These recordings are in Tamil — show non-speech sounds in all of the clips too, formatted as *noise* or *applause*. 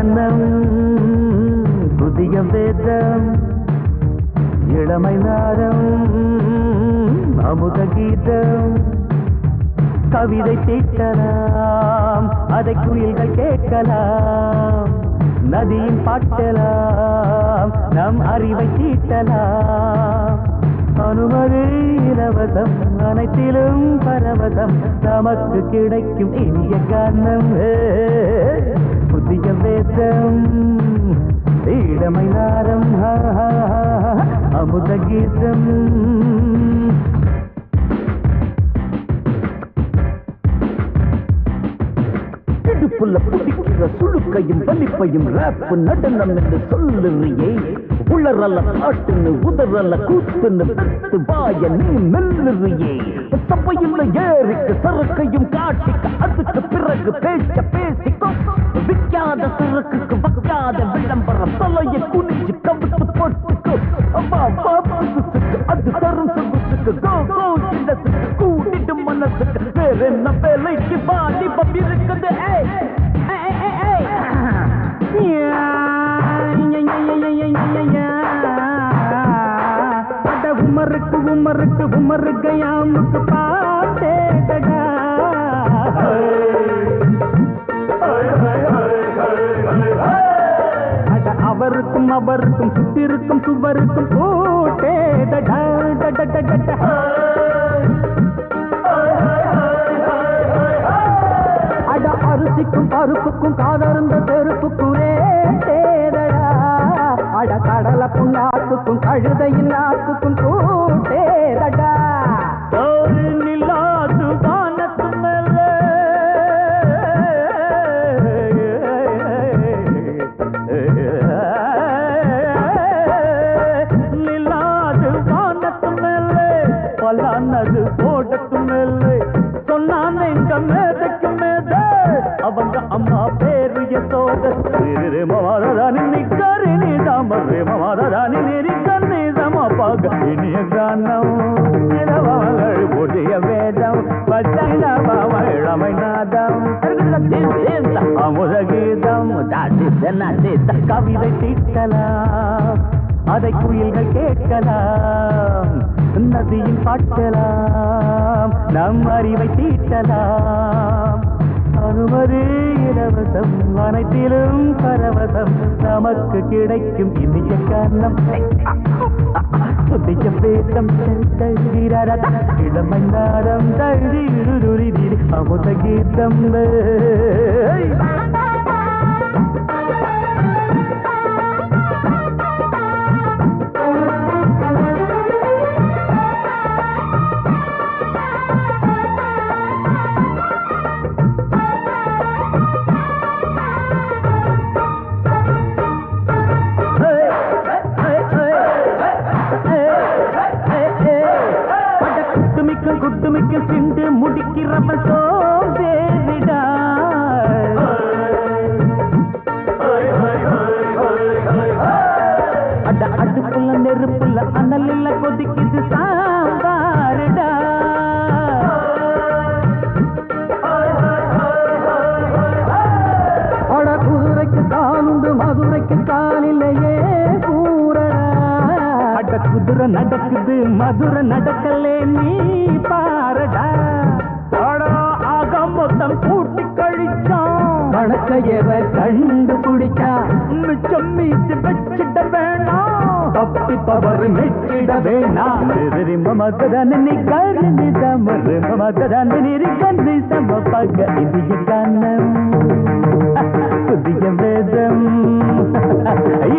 கானம் புதிய வேதம் இளமை நாரம் அமுத கீதம் கவிதை தீட்டலாம் அதை குயில்கள் கேட்கலாம் நதியின் பாட்டலாம் நம் அறிவை தீட்டலாம். அனுமதி இலவசம் அனைத்திலும் பரவசம் நமக்கு கிடைக்கும் இனிய காரணம் புதிய வேதம் இளமை நாரம் அமுத கீதம். இடுப்புல பிடிக்கிற சுழுக்கையும் வலிப்பையும் ரேப்பு நடனம் என்று சொல்லுறியே. உளறல காட்டுன்னு உதறல கூத்துன்னு பெத்து வாய நீ மெல்லுறியே. சபையில் ஏறிக்கு சரக்கையும் காட்டிக்கு அதுக்கு பிறகு பேச்ச பேசி விற்காத சரக்குக்கு வைக்காத விளம்பரம். தலைய குனிஞ்சு கவித்து போட்டுக்கு. அப்பா அப்பா அது தரும் சொகுசுக்கு கோ கோ சின்னசுக்கு கூட்டிட்டு மனசுக்கு. வேற என்ன வேலைக்கு வாலிபம் இருக்குது? ஏய் ஏய், ஏய், ஏய், யா, யா, யா, யா, யா, யா, அட உமருக்கு உமருக்கு உமருக்கு யாமுக்கு பாட்டேடா அட அவருக்கும் அவருக்கும் சுத்திருக்கும் சுவருக்கும். போட்டேடா அட அரிசிக்கும் பருப்புக்கும் காதருந்த செருப்புக்குரே தேதடா அட கடலை புண்ணாக்குக்கும் கழுதையின் நாக்குக்கும் ரே மமாதானி நிக்கரி நீ தாம ரே रानी நெறி கண்ணி சமபாக இனிய கானம் இரவாங்கள் புதிய வேதம் பச்சை நாம அமுத கீதம் கவிதை தீட்டலாம் அதை குயில்கள் கேட்கலாம் நதியில் பாட்டலாம் நம் அறிவை தீட்டலாம். இலவசம் அனைத்திலும் பரவசம் நமக்கு கிடைக்கும் இனிய காரணம் புதிய பேசம் தழுகிறத தழுதி அமுத கீதம் ஏய். குட்டுமிக்க சிந்து முடிக்கிறப்ப சோதேரிடா அட அடுப்புல நெருப்புல அனலில் கொதிக்குது சாம்பாருடா அட குதிரைக்கு காலுண்டு மதுரைக்கு காலிலேயே குதிரை நடக்குது மதுரை நடக்கலே நீ பாரடா. அட மொத்தம் கூட்டி கழிச்சான். கணக்கையவ கண்டுபிடிச்சா? மிச்சம் மீச்சு வச்சிட வேணாம் தப்பி பவர் மெச்சிட வேணாம் மமதன் நீ கருணி தமறு மமதன் நீரி கண்ணி சம பக இந்திய காரணம் புதிய வேதம்.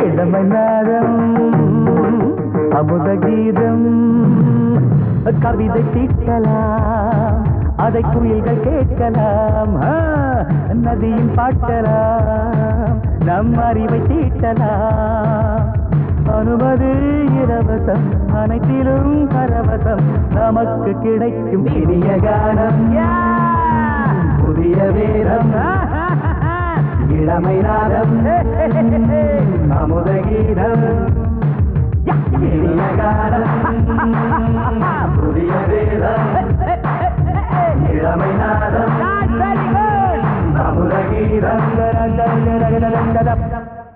இளமை நாதம். அமுத கீதம் கவிதை தீட்டலாம் அதை குயில்கள் கேட்கலாம் ஆ, நதியின் பாட்டலாம் நம் அறிவை தீட்டலாம். அனுமதி இலவசம் அனைத்திலும் பரவசம் நமக்கு கிடைக்கும் இனிய கானம். புதிய வேதம் இளமை நாதம் *laughs* அமுத கீதம் புதிய வேதம் இளமை நாதம் அமுத கீதம்